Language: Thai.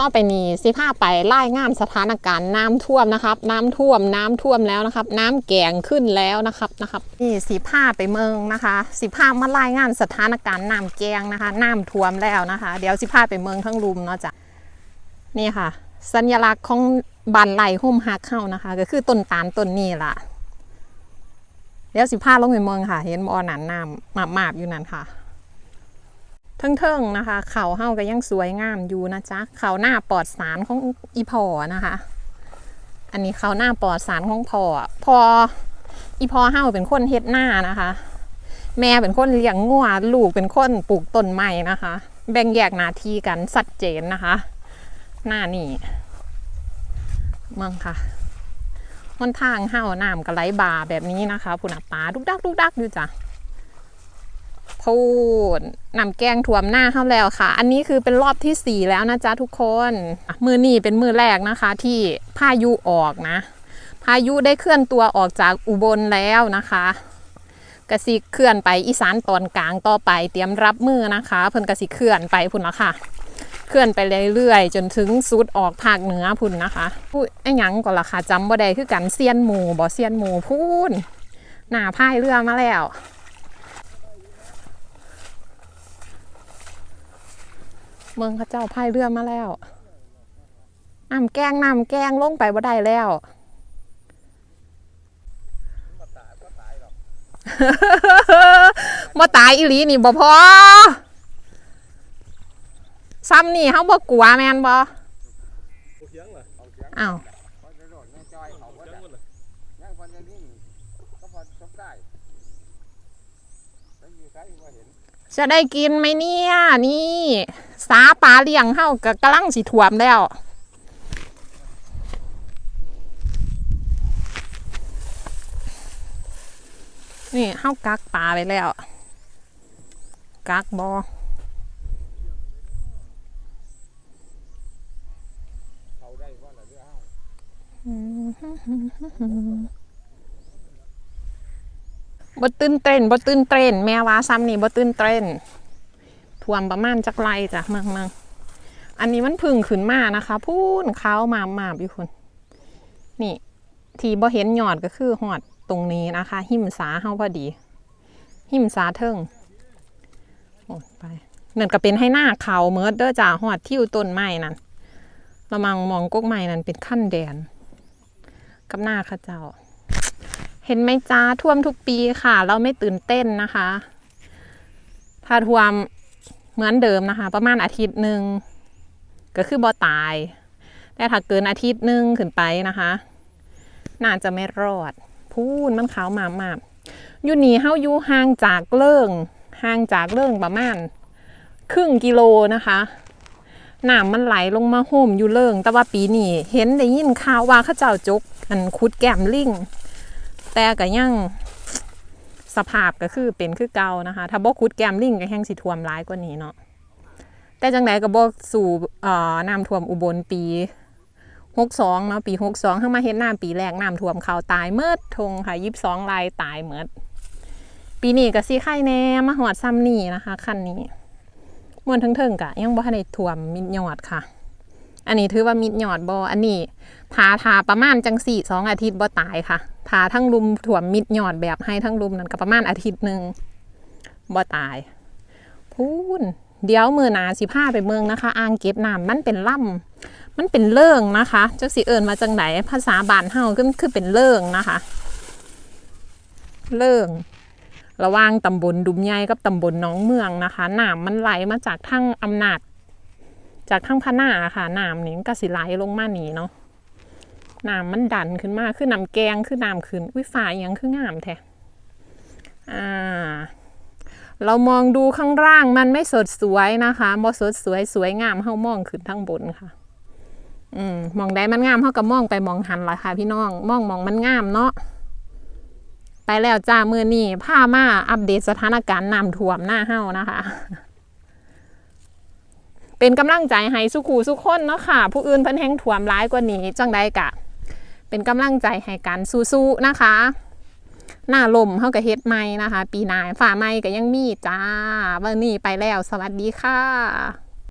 ต่อไปนี้สิพาไปไล่งานสถานการณ์น้ำท่วมนะครับ น้ำท่วมน้ำท่วมแล้วนะครับ น้ำแกงขึ้นแล้วนะครับนะครับนี่สิพาไปเมืองนะคะ สิพามาไล่งานสถานการณ์น้ำแกงนะคะ น้ำท่วมแล้วนะคะ เดี๋ยวสิพาไปเมืองทั้งรุมเนาะจ้ะนี่ค่ะ สัญลักษณ์ของบันไหลห่มฮักเข้านะคะ ก็คือต้นตาลต้นนี้ล่ะเดี๋ยวสิพาลงไปเมืองค่ะ เห็นบ่อนันน้ำมามาบๆอยู่นั่นค่ะ เทิงๆนะคะ เขาเฮาก็ยังสวยงามอยู่นะจ๊ะเขาหน้าปลอดสารของอีพอนะคะ อันนี้เขาหน้าปลอดสารของพอพออีพอเฮาเป็นคนเฮ็ดหน้านะคะ แม่เป็นคนเลี้ยงงัวลูกเป็นคนปลูกต้นไม้นะคะ แบ่งแยกหน้าที่กันชัดเจนนะคะ หน้านี่เมืองค่ะหนทางเฮาน้ำก็ไหลบ่าแบบนี้นะคะผู้นับปลาดุกดักดุกดักอยู่จ้ะูดนำแกงถ่วมหน้าเข้าแล้วค่ะ อันนี้คือเป็นรอบที่ 4 แล้วนะจ๊ะทุกคน มือนี่เป็นมือแรกนะคะ ที่พายุออกนะ พายุได้เคลื่อนตัวออกจากอุบลแล้วนะคะกสิเคลื่อนไปอีสานตอนกลางต่อไปเตรียมรับมือนะคะ เพิ่นกสิเคลื่อนไปพุ่นละค่ะ เคลื่อนไปเรื่อยๆ จนถึงสุดออกภาคเหนือพุ่นนะคะพูดไอ้หยังก่อนละค่ะจำบ่ได้คือกันเซียนหมูบ่เซียนหมูพูนหน้าพายเรือมาแล้ว เมืองเข้าเจ้าพายเรือมาแล้วน้ำแกงน้ำแกงลงไปบ่ได้แล้วบ่ตายอีหลีนี่บ่พอซ้ำนี่เฮาบ่กลัวแม่นบ่อ้าวพอจะแม่นิ่จะได้กินไหมเนี่ยนี่ สาปลาเลี้ยงเฮาก็กำลังสิท่วมแล้วนี่เฮากักปลาไปแล้ว กักบอบ่ตื่นเต้นบ่ตื่นเต้นแม่ว่าซ้ำนี่บ่ตื่นเต้น ท่วมประมาณจักไรจ้ะเมืองเมืองอันนี้มันพึ่งขึ้นมานะคะ พูนเขามามาบอยู่คนนี่ ที่บ่เห็นหยอดก็คือหอดตรงนี้นะคะ หิมสาเฮาพอดี หิมสาเทิงโอ้ไปนั่นก็เป็นให้หน้าเขาเมิดเด้อจ้าหอดที่อยู่ต้นไม้นั่นเระมังมองกกไม้นั่นเป็นขั้นแดน กับหน้าข้าเจ้า เห็นไหมจ้าท่วมทุกปีค่ะ เราไม่ตื่นเต้นนะคะ ถ้าท่วม เหมือนเดิมนะคะ ประมาณอาทิตย์หนึ่งก็คือบ่ตาย แต่ถ้าเกินอาทิตย์หนึ่งขึ้นไปนะคะ น่าจะไม่รอด พูนมันขาวมามากอยู่นี่เฮาอยู่ห่างจากเลิ่งห่างจากเลิ่งประมาณครึ่งกิโลนะคะน้ำมันไหลลงมาโฮมอยู่เลิ่ง แต่ว่าปีนี้เห็นได้ยินข่าวว่าข้าเจ้าจกอันคุดแก้มลิงแต่ก็ยัง สภาพก็คือเป็นคือเก่านะคะ ถ้าบ่ขุดแกมลิงก็แห้งสิท่วมร้ายกว่านี้เนาะแต่จังไดก็บ่สู่เอ่อน้ำท่วมอุบลปี62เนาะปี62เฮามาเฮ็ดน้ำปีแรกน้ำท่วมเขาตายเมิดทงค่ะ22รายตายเมิดปีนี้ก็สิไข่แน่มาฮอดซ้ำนี่นะคะคันนี้มวนเทิงๆก็ยังบ่ทันได้ท่วมมิดยอดค่ะ อันนี้ถือว่ามิดยอดบ่อันนี้ทาทาประมาณจังสี่สองอาทิตย์บ่ตายค่ะ ทาทั้งลุมถ่วมมิดหยอดแบบให้ทั้งลุมนั่นก็ประมาณอาทิตย์หนึ่งบ่ตาย พูนเดี๋ยวมือหนาสิพาไปเมืองนะคะ อ่างเก็บน้ำมันเป็นล่ำมันเป็นเลิ่งนะคะเจ้าสิเอิญมาจังไหนภาษาบ้านเฮาก็คือเป็นเลิ่งนะคะ เลิ่งระว่างตำบลดุมใหญ่กับตำบลน้องเมืองนะคะน้ำมันไหลมาจากทางอำนาจ จากทางพะหนาค่ะน้ำนี่ก็สิไหลลงมาหนีเนาะ น้ำมันดันขึ้นมาคือน้ำแกงคือน้ำขึ้นอุ้ยฝายยังคืองามแท้อ่าเรามองดูข้างล่างมันไม่สดสวยนะคะบ่สดสวยสวยงามเฮามองขึ้นทั้งบนค่ะ อืมมองได้มันงามเฮาก็มองไปมองหันละค่ะ พี่น้องมองมองมันงามเนาะไปแล้วจ้ามือนี่พามาอัปเดตสถานการณ์น้ำท่วมหน้าเฮานะคะ เป็นกำลังใจให้สุขูสุขคนเนาะค่ะ ผู้อื่นเพิ่นแห่งถ่วมร้ายกว่านี้จังใดกะ เป็นกำลังใจให้กันสู้ๆนะคะ หน้าลมเฮากับเฮ็ดใหม่นะคะ ปีหน้าฝ่าใหม่ก็ยังมีจ้า วันนี้ไปแล้ว สวัสดีค่ะ